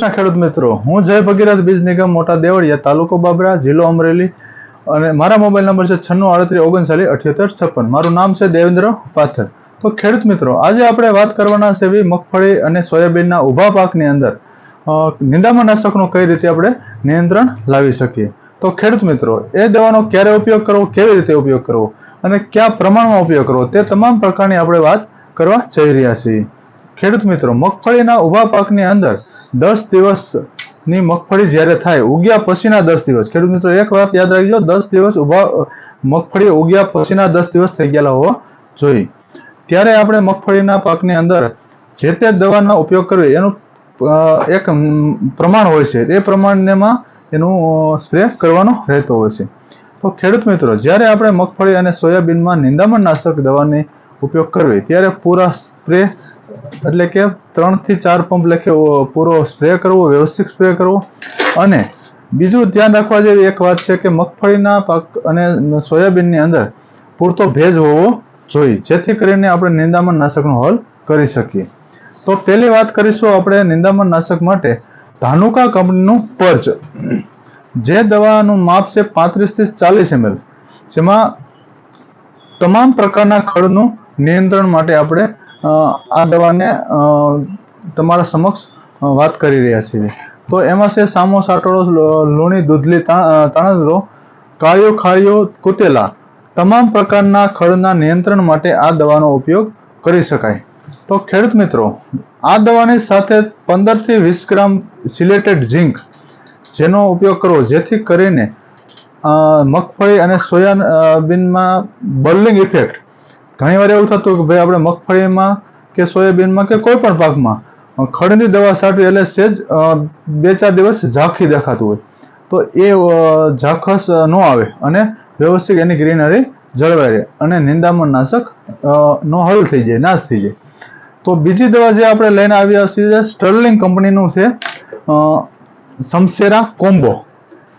કૃષ્ણ ખેડૂત મિત્રો હું જય ભગીરથ બીજ નિગમ મોટા દેવળિયા તાલુકો બાબરા જિલ્લો અમરેલી અને મારા મોબાઈલ નંબર છે છન્નું આડત્રીસ ઓગણચાલીસ અઠ્યોતેર છપ્પન. મારું નામ છે દેવેન્દ્ર પાથર. તો ખેડૂત મિત્રો આજે આપણે વાત કરવાના છે મગફળી અને સોયાબીનના ઊભા પાકની અંદર. અ, નિંદામણ નાશકનું કઈ રીતે આપણે નિયંત્રણ લાવી શકીએ? તો ખેડૂત મિત્રો એ દવાનો ક્યારે ઉપયોગ કરવો કેવી રીતે ઉપયોગ કરવો અને કયા પ્રમાણમાં ઉપયોગ કરવો તે તમામ પ્રકારની આપણે વાત કરવા જઈ રહ્યા છીએ. ખેડૂત મિત્રો મગફળીના ઊભા પાકની અંદર દસ દિવસની મગફળી જ્યારે થાય, ઉગ્યા પછીના દસ દિવસ. ખેડૂત મિત્રો એક વાત યાદ રાખજો, દસ દિવસ ઊભા મગફળી ઉગ્યા પછીના દસ દિવસ થઈ ગયેલા હોવા જોઈએ. ત્યારે આપણે મગફળીના પાકની અંદર જે તે દવાનો ઉપયોગ કરવો, એનું એક પ્રમાણ હોય છે. એ પ્રમાણમાં એનું સ્પ્રે કરવાનો રહેતો હોય છે. તો ખેડૂત મિત્રો જ્યારે આપણે મગફળી અને સોયાબીનમાં નિંદામણ નાશક દવાની ઉપયોગ કરવી, ત્યારે પૂરા સ્પ્રે એટલે કે ત્રણથી ચાર પંપ લખે પૂરો સ્પ્રે કરવો, વ્યવસ્થિત સ્પ્રે કરવો. અને બીજું ધ્યાન રાખવા જેવી એક વાત છે કે મગફળીના પાક અને સોયાબીનની અંદર પૂરતો ભેજ હોવો જોઈએ, જેથી કરીને આપણે નિંદામણ નાશકનો હલ કરી શકીએ. તો પહેલી વાત કરીશું આપણે નિંદામણ નાશક માટે ધાનુકા કંપનીનું પર્ચ. જે દવાનું માપ છે પાંત્રીસથી ચાલીસ એમએલ. જેમાં તમામ પ્રકારના ખડનું નિયંત્રણ માટે આપણે આ દવાને તમારા સમક્ષ વાત કરી રહ્યા છીએ. તો એમાં છે સામો સાટોળો લૂણી દૂધલી તાણદરો કાળિયો ખાળિયો કુતેલા, તમામ પ્રકારના ખળના નિયંત્રણ માટે આ દવાનો ઉપયોગ કરી શકાય. તો ખેડૂત મિત્રો, આ દવાની સાથે પંદરથી વીસ ગ્રામ સિલેટેડ ઝીંક, જેનો ઉપયોગ કરવો, જેથી કરીને મગફળી અને સોયાબીનમાં બર્લિંગ ઇફેક્ટ ઘણી વાર એવું થતું કે ભાઈ આપણે મગફળીમાં કે સોયાબીનમાં કે કોઈ પણ પાકમાં ખડની દવા છાંટવી એટલે સેજ બે ચાર દિવસ ઝાંખી દેખાતું હોય. તો એ ઝાખસ ન આવે અને વ્યવસ્થિત એની ગ્રીનરી જળવાઈ રહે અને નિંદામણ નાશક નો હલ થઈ જાય, નાશ થઈ જાય. તો બીજી દવા જે આપણે લઈને આવ્યા છીએ સ્ટર્લિંગ કંપનીનું છે સમસેરા કોમ્બો.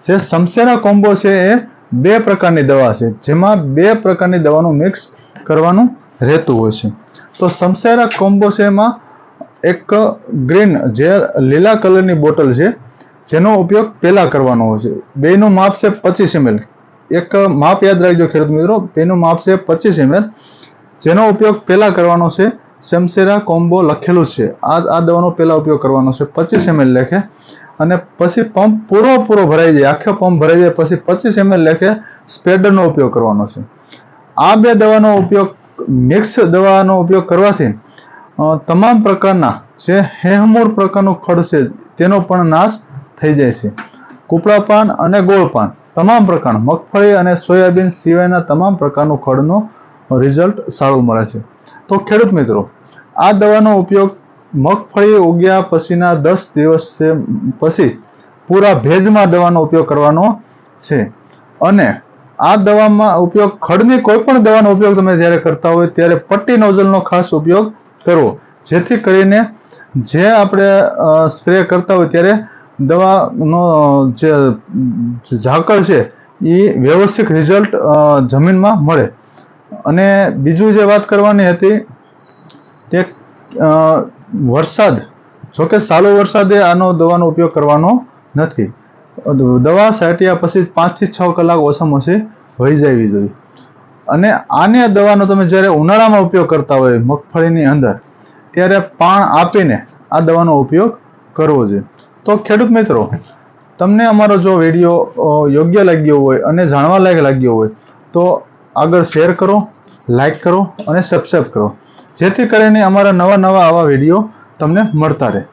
જે સમસેરા કોમ્બો છે એ બે પ્રકારની દવા છે, જેમાં બે પ્રકારની દવાનું મિક્સ કરવાનું રહેતું હોય છે. તો સમસેરા કોમ્બો છે એક ગ્રીન જે લીલા કલરની બોટલ છે, જેનો ઉપયોગ પહેલા કરવાનો હોય છે. બેનું માપ છે પચીસ એમએલ એક માપ યાદ રાખજો ખેડૂત મિત્રો, બેનું માપ છે પચીસ એમએલ જેનો ઉપયોગ પહેલા કરવાનો છે સેમસેરા કોમ્બો લખેલું છે. આ આ દવાનો પહેલા ઉપયોગ કરવાનો છે, પચીસ એમએલ લેખે. અને પછી પંપ પૂરો પૂરો ભરાઈ જાય. આખો પંપ ભરાઈ જાય, પછી પચીસ એમએલ લેખે સ્પેડરનો ઉપયોગ કરવાનો છે. આ બે દવાનો ઉપયોગ મિક્સ દવાનો ઉપયોગ કરવાથી તમામ પ્રકારના જે હેહમૂળ પ્રકારનું ખડ છે, તેનો પણ નાશ થઈ જાય છે. કૂપળા પાન અને ગોળ પાન, તમામ પ્રકાર, મગફળી અને સોયાબીન સિવાયના તમામ પ્રકારનું ખડનું રિઝલ્ટ સારું મળે છે. તો ખેડૂત મિત્રો, આ દવાનો ઉપયોગ મગફળી ઉગ્યા પછીના દસ દિવસ પછી પૂરા ભેજમાં દવાનો ઉપયોગ કરવાનો છે. અને આ દવામાં ઉપયોગ, ખડની કોઈ પણ દવાનો ઉપયોગ તમે જ્યારે કરતા હોય ત્યારે પટ્ટી નોઝલનો ખાસ ઉપયોગ કરવો. જેથી કરીને જે આપણે સ્પ્રે કરતા હોય ત્યારે દવાનો જે ઝાકળ છે એ વ્યવસ્થિત રિઝલ્ટ જમીનમાં મળે. અને બીજું જે વાત કરવાની હતી તે વરસાદ. જોકે સાલો વરસાદે આનો દવાનો ઉપયોગ કરવાનો નથી. દવા છાંટ્યા પછી પાંચથી છ કલાક ઓછામાં ઓછી વહી જવી જોઈએ. અને આને દવાનો તમે જ્યારે ઉનાળામાં ઉપયોગ કરતા હોય મગફળીની અંદર, ત્યારે પાણ આપીને આ દવાનો ઉપયોગ કરવો જોઈએ. તો ખેડૂત મિત્રો, તમને અમારો જો વીડિયો યોગ્ય લાગ્યો હોય અને જાણવા લાયક લાગ્યો હોય, તો આગળ શેર કરો, લાઈક કરો અને સબસ્ક્રાઈબ કરો. જેથી કરીને અમારા નવા નવા આવા વીડિયો તમને મળતા રહે.